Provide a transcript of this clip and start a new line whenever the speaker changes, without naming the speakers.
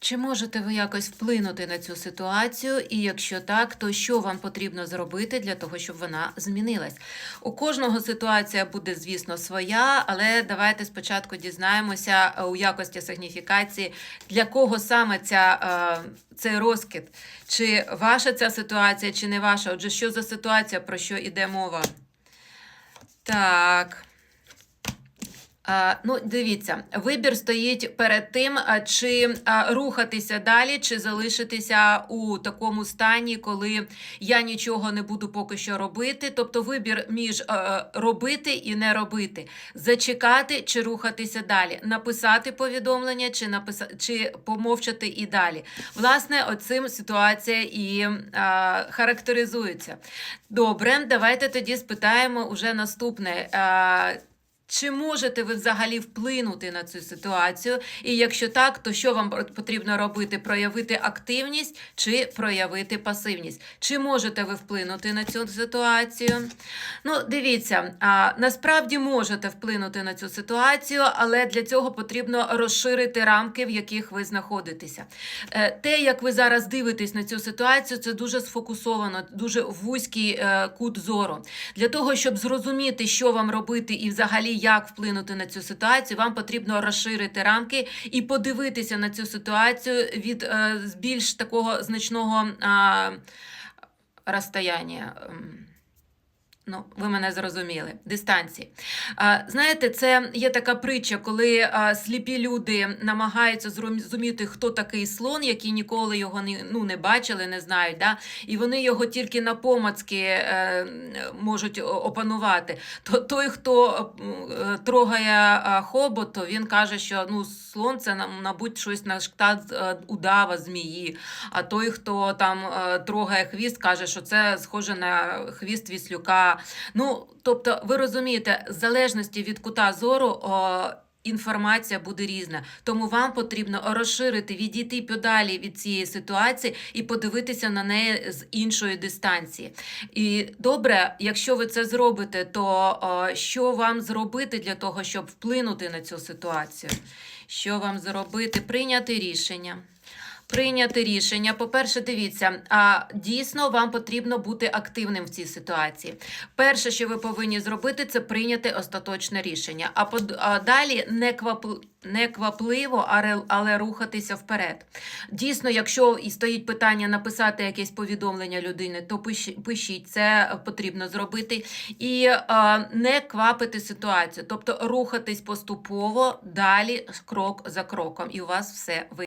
Чи можете ви якось вплинути на цю ситуацію? І якщо так, то що вам потрібно зробити для того, щоб вона змінилась? У кожного ситуація буде, звісно, своя, але давайте спочатку дізнаємося е, у якості сигніфікації, для кого саме ця, е, цей розкид. Чи ваша ця ситуація, чи не ваша? Отже, що за ситуація, про що йде мова? Так. Ну, дивіться, вибір стоїть перед тим, чи рухатися далі, чи залишитися у такому стані, коли я нічого не буду поки що робити. Тобто вибір між робити і не робити, зачекати чи рухатися далі, написати повідомлення, чи написа... чи помовчати і далі. Власне, оцим ситуація і характеризується. Добре, давайте тоді спитаємо уже наступне. Чи можете ви взагалі вплинути на цю ситуацію? І якщо так, то що вам потрібно робити? Проявити активність чи проявити пасивність? Чи можете ви вплинути на цю ситуацію? Ну, дивіться, а, насправді можете вплинути на цю ситуацію, але для цього потрібно розширити рамки, в яких ви знаходитеся. Е, Те, як ви зараз дивитесь на цю ситуацію, це дуже сфокусовано, дуже вузький е, кут зору. Для того, щоб зрозуміти, що вам робити і взагалі як вплинути на цю ситуацію, вам потрібно розширити рамки і подивитися на цю ситуацію від е, більш такого значного розстояння. Ну, ви мене зрозуміли. Дистанції. Знаєте, це є така притча, коли сліпі люди намагаються зрозуміти, хто такий слон, які ніколи його не, ну, не бачили, не знають. Да? І вони його тільки на помацки е, можуть опанувати. То той, хто е, трогає а, хобот, то він каже, що ну, слон це, нам, мабуть, щось на кшталт е, удава, змії. А той, хто там е, трогає хвіст, каже, що це схоже на хвіст віслюка. Ну, тобто, ви розумієте, в залежності від кута зору. О, Інформація буде різна, тому вам потрібно розширити, відійти подалі від цієї ситуації і подивитися на неї з іншої дистанції. І добре, якщо ви це зробите, то о, що вам зробити для того, щоб вплинути на цю ситуацію? Що вам зробити? Прийняти рішення. Прийняти рішення. По-перше, дивіться, а дійсно вам потрібно бути активним в цій ситуації. Перше, що ви повинні зробити, це прийняти остаточне рішення. А, под... а далі не квап... не квапливо, але, рухатися вперед. Дійсно, якщо і стоїть питання написати якесь повідомлення людини, то пишіть, це потрібно зробити. І а, не квапити ситуацію, тобто рухатись поступово далі, крок за кроком, і у вас все вийде.